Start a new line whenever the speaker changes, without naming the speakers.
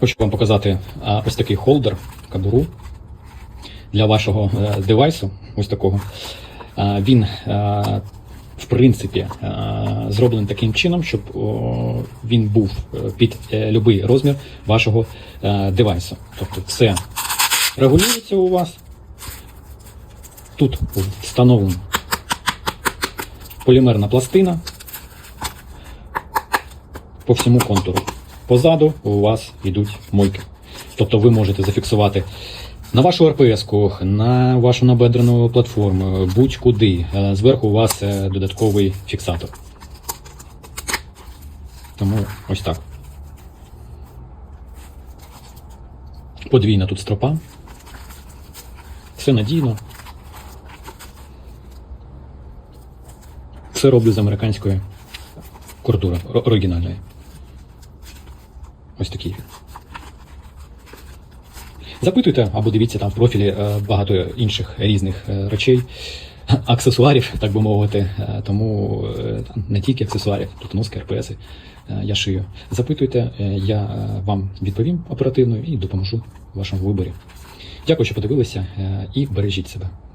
Хочу вам показати ось такий холдер, кабуру для вашого е, девайсу. Ось такого. Він, в принципі, зроблений таким чином, щоб він був е, під е, будь-який розмір вашого девайсу. Тобто це регулюється у вас. Тут встановлена полімерна пластина по всьому контуру. Позаду у вас йдуть мойки. Тобто ви можете зафіксувати на вашу РПС-ку, на вашу набедрену платформу, будь-куди. Е, Зверху у вас е, додатковий фіксатор. Тому ось так. Подвійна тут стропа. Все надійно. Все роблю з американської куртури, оригінальної. Ось такий. Запитуйте або дивіться там в профілі е, багато інших різних е, речей, аксесуарів, так би мовити. Е, Тому не тільки аксесуарів, тут носки, РПСи е, я шию. Запитуйте, я вам відповім оперативно і допоможу в вашому виборі. Дякую, що подивилися і бережіть себе.